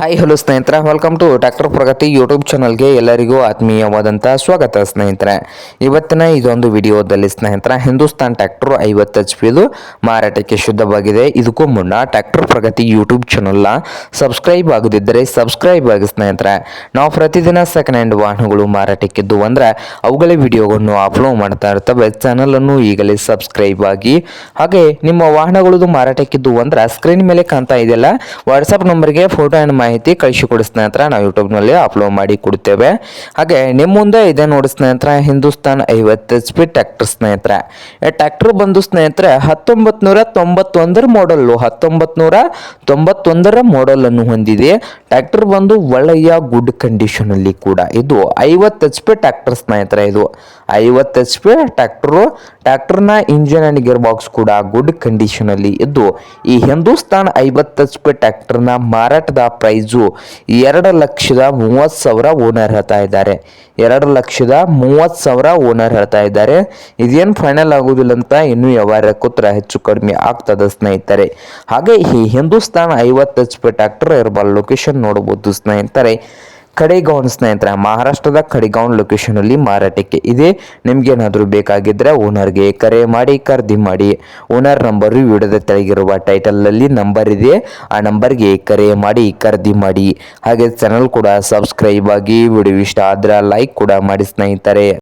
Hi hello ಸ್ನೇಹಿತರೆ. Welcome to doctor Pragati YouTube ಚಾನಲ್ಗೆ ಎಲ್ಲರಿಗೂ ಆತ್ಮೀಯವಾದಂಥ ಸ್ವಾಗತ, ಸ್ನೇಹಿತರೆ. ಇವತ್ತಿನ ಇದೊಂದು ವಿಡಿಯೋದಲ್ಲಿ, ಸ್ನೇಹಿತರೆ, ಹಿಂದೂಸ್ತಾನ್ ಟ್ಯಾಕ್ಟ್ರು ಐವತ್ತು ಎಚ್ ಪಿದು ಮಾರಾಟಕ್ಕೆ ಶುದ್ಧವಾಗಿದೆ. ಇದಕ್ಕೂ ಮುನ್ನ ಟ್ಯಾಕ್ಟರ್ ಪ್ರಗತಿ ಯೂಟ್ಯೂಬ್ ಚಾನಲ್ನ ಸಬ್ಸ್ಕ್ರೈಬ್ ಆಗದಿದ್ದರೆ ಸಬ್ಸ್ಕ್ರೈಬ್ ಆಗಿ, ಸ್ನೇಹಿತರೆ. ನಾವು ಪ್ರತಿದಿನ ಸೆಕೆಂಡ್ ಹ್ಯಾಂಡ್ ವಾಹನಗಳು ಮಾರಾಟಕ್ಕಿದ್ದು ಅಂದರೆ ಅವುಗಳ ವಿಡಿಯೋವನ್ನು ಅಪ್ಲೋಡ್ ಮಾಡ್ತಾ ಇರ್ತವೆ. ಚಾನಲನ್ನು ಈಗಲೇ ಸಬ್ಸ್ಕ್ರೈಬ್ ಆಗಿ, ಹಾಗೆ ನಿಮ್ಮ ವಾಹನಗಳದು ಮಾರಾಟಕ್ಕಿದ್ದು ಅಂದ್ರೆ ಸ್ಕ್ರೀನ್ ಮೇಲೆ ಕಾಣ್ತಾ ಇದೆಯಲ್ಲ ವಾಟ್ಸಪ್ ನಂಬರ್ಗೆ ಫೋಟೋ ಆ್ಯಂಡ್ ಮಾಹಿತಿ ಕಳಿಸಿಕೊಡಿ ಸ್ನೇಹಿತರ. ನಾವು ಯೂಟ್ಯೂಬ್ನಲ್ಲಿ ಅಪ್ಲೋಡ್ ಮಾಡಿ ಕೊಡ್ತೇವೆ ಹಾಗೆ ನಿಮ್ಮ ಮುಂದೆ ಇದೆ ನೋಡಿ ಸ್ನೇಹಿತರ, ಹಿಂದೂಸ್ತಾನ್ ಐವತ್ತು ಎಚ್ ಪಿ ಟ್ಯಾಕ್ಟರ್ ಸ್ನೇಹಿತರೆ. ಟ್ಯಾಕ್ಟ್ರ್ ಬಂದು ಸ್ನೇಹಿತರೆ ಹತ್ತೊಂಬತ್ತು ನೂರ ತೊಂಬತ್ತೊಂದರ ಮಾಡಲ್ಲು ಹತ್ತೊಂಬತ್ತು ನೂರ ತೊಂಬತ್ತೊಂದರ ಮಾಡಲನ್ನು ಹೊಂದಿದೆ. ಟ್ಯಾಕ್ಟರ್ ಬಂದು ಒಳ್ಳೆಯ ಗುಡ್ ಕಂಡೀಷನಲ್ಲಿ ಕೂಡ. ಇದು ಐವತ್ತು ಎಚ್ ಪಿ ಟ್ಯಾಕ್ಟರ್ ಸ್ನೇಹಿತರೆ ಇದು. ಐವತ್ತು ಎಚ್ ಪಿ ಟ್ರ್ಯಾಕ್ಟರು ಟ್ರ್ಯಾಕ್ಟರ್ನ ಇಂಜಿನ್ ಆ್ಯಂಡ್ ಗಿಯರ್ ಬಾಕ್ಸ್ ಕೂಡ ಗುಡ್ ಕಂಡೀಷನಲ್ಲಿ ಇದ್ದು, ಈ ಹಿಂದೂಸ್ತಾನ್ ಐವತ್ತು ಎಚ್ ಪಿ ಟ್ರ್ಯಾಕ್ಟರ್ನ ಮಾರಾಟದ ಪ್ರೈಸು ಎರಡು ಲಕ್ಷದ ಮೂವತ್ತು ಸಾವಿರ ಓನರ್ ಹೇಳ್ತಾ ಇದ್ದಾರೆ. ಎರಡು ಲಕ್ಷದ ಮೂವತ್ತು ಸಾವಿರ ಓನರ್ ಹೇಳ್ತಾ ಇದ್ದಾರೆ. ಇದೇನು ಫೈನಲ್ ಆಗೋದಿಲ್ಲ ಅಂತ ಇನ್ನೂ ವ್ಯವಹಾರ ಕೂತ್ರ ಹೆಚ್ಚು ಕಡಿಮೆ ಆಗ್ತದೆ ಸ್ನೇಹಿತರೆ. ಹಾಗೆ ಈ ಹಿಂದೂಸ್ತಾನ್ ಐವತ್ತು ಎಚ್ ಪಿ ಟ್ರ್ಯಾಕ್ಟರ್ ಇರಬಾರ್ದು ಲೊಕೇಶನ್ ನೋಡಬಹುದು ಸ್ನೇಹಿತರೆ. ಕಡೆಗೌನ್ ಸ್ನೇಹಿತರೆ, ಮಹಾರಾಷ್ಟ್ರದ ಕಡೆಗೌನ್ ಲೊಕೇಶನಲ್ಲಿ ಮಾರಾಟಕ್ಕೆ ಇದೆ. ನಿಮ್ಗೇನಾದರೂ ಬೇಕಾಗಿದ್ದರೆ ಓನರ್ಗೆ ಕರೆ ಮಾಡಿ, ಖರೀದಿ ಮಾಡಿ. ಓನರ್ ನಂಬರು ವಿಡಿಯೋದ ತೆಳಗಿರುವ ಟೈಟಲಲ್ಲಿ ನಂಬರ್ ಇದೆ. ಆ ನಂಬರ್ಗೆ ಕರೆ ಮಾಡಿ, ಖರೀದಿ ಮಾಡಿ. ಹಾಗೆ ಚಾನಲ್ ಕೂಡ ಸಬ್ಸ್ಕ್ರೈಬ್ ಆಗಿ, ವಿಡಿಯೋ ಇಷ್ಟ ಆದ್ರೆ ಲೈಕ್ ಕೂಡ ಮಾಡಿ ಸ್ನೇಹಿತರೆ.